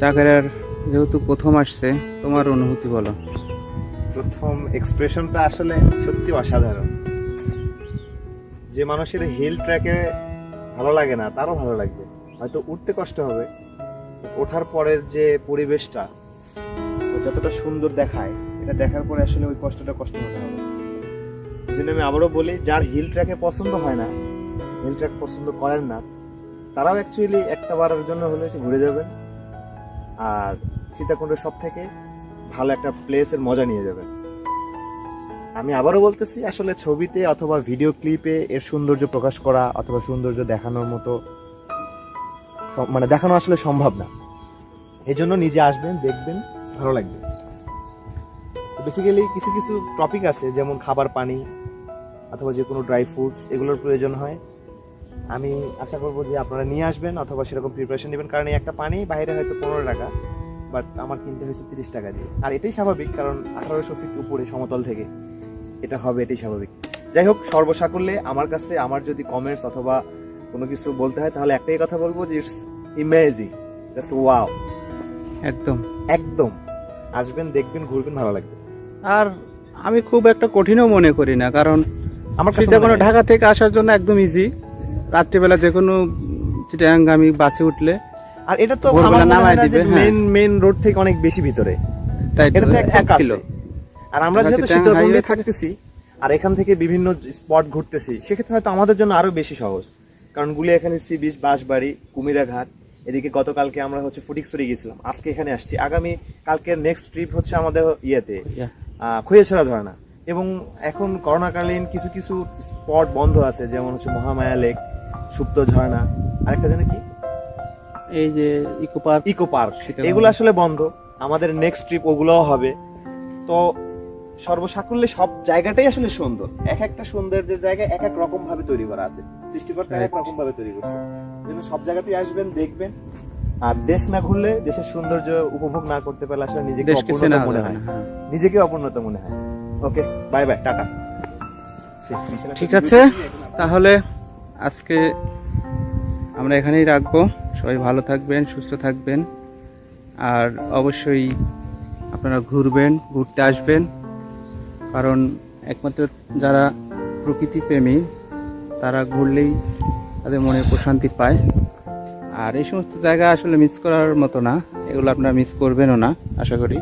চাকারার যেহেতু প্রথম আসছে, তোমার অনুভূতি বলো। প্রথম এক্সপ্রেশনটা আসলে সত্যি অসাধারণ। যে মানুষের হিল ট্র্যাকে ভালো লাগে না, তারও ভালো লাগবে। হয়তো উঠতে কষ্ট হবে, ওঠার পরের যে পরিবেশটা যতটা সুন্দর দেখায়, এটা দেখার পরে আসলে ওই কষ্টটা কষ্ট মনে হবে। এই জন্য আমি আবারও বলি, যার হিল ট্র্যাকে পছন্দ হয় না হিল ট্র্যাক পছন্দ করেন না, তারাও অ্যাকচুয়ালি একটা বারের জন্য হলে ঘুরে যাবেন। আর সীতাকুণ্ডের সব থেকে ভালো একটা প্লেসের মজা নিয়ে যাবেন আমি আবারও বলতেছি, আসলে ছবিতে অথবা ভিডিও ক্লিপে এর সৌন্দর্য প্রকাশ করা অথবা সৌন্দর্য দেখানোর মতো মানে দেখানো আসলে সম্ভব না। এই জন্য নিজে আসবেন, দেখবেন, ভালো লাগবে। বেসিক্যালি কিছু কিছু টপিক আছে, যেমন খাবার পানি অথবা যে কোনো ড্রাই ফ্রুটস এগুলোর প্রয়োজন হয়। আমি আশা করব যে আপনারা নিয়ে আসবেন অথবা সেরকম প্রিপারেশন নেবেন কারণ এই একটা পানি বাইরে হয়তো পনেরো টাকা বাট আমার কিনতে হয়েছে তিরিশ টাকা দিয়ে। আর এটাই স্বাভাবিক কারণ আঠারোশো ফিট উপরে সমতল থেকে এটা হবে এটাই স্বাভাবিক। যাই হোক সর্বসাকুল্যে আমার কাছে আমার যদি কমেন্টস অথবা কোনো কিছু বলতে হয় তাহলে একটাই কথা বলব যে ইটস ইমেজিং জাস্ট ওয়াও একদম। একদম। আসবেন দেখবেন ঘুরবেন ভালো লাগবে। আর আমি খুব একটা কঠিনও মনে করি না কারণ আমার কাছে হয়- ঢাকা থেকে আসার জন্য একদম ইজি রাত্রিবেলা যে কোনো চিটাগাঙ্গামি বাসে উঠলে আর এটা তো ভোরবেলা নামায় দিবে। মেন মেন রোড থেকে অনেক বেশি ভিতরে। তাই এটা তো এক কিলো। আর আমরা যেহেতু সীতাকুণ্ডে থাকতেছি আর এখান থেকে বিভিন্ন স্পট ঘুরতেছি সেক্ষেত্রে হয়তো আমাদের জন্য আরও বেশি সহজ। কারণ গুলি এখানে সি বিচ বাঁশবাড়ি কুমিরা ঘাট এদিকে গতকালকে আমরা হচ্ছে ফুটিকছড়ি গেছিলাম। আজকে এখানে আসছি। আগামী কালকের নেক্সট ট্রিপ হচ্ছে আমাদের ইয়েতে খৈয়াছড়া ঝর্ণা এবং এখন করোনাকালীন কিছু কিছু স্পট বন্ধ আছে যেমন হচ্ছে মহামায়া লেক সুপ্ত ঝর্ণা। আরেকটা জানে কি? এই যে ইকো পার্ক। Eco park. এগুলো আসলে বন্ধ। আমাদের নেক্সট ট্রিপ ওগুলোও হবে। তো সর্বসাকুল্যে সব জায়গাটাই আসলে সুন্দর। এক একটা সৌন্দর্যের জায়গা এক এক রকম ভাবে তৈরি করা আছে। সৃষ্টিকর্তা এক রকম ভাবে তৈরি করছে। সব জায়গাতেই আসবেন দেখবেন। আর দেশ না ঘুরলে দেশের সৌন্দর্য উপভোগ না করতে পারলে আসলে নিজেকে অপূর্ণতা মনে হয়। হ্যাঁ। নিজেকে অপূর্ণতা মনে হয়। Okay bye bye tata. ঠিক আছে তাহলে আজকে আমরা এখানেই রাখব। সবাই ভালো থাকবেন, সুস্থ থাকবেন। আর অবশ্যই আপনারা ঘুরবেন, ঘুরতে আসবেন। কারণ একমাত্র যারা প্রকৃতি প্রেমী তারা ঘুরলেই তাদের মনে প্রশান্তি পায়। আর এই সমস্ত জায়গা আসলে মিস করার মতো না, এগুলো আপনারা মিস করবেনও না, আশা করি।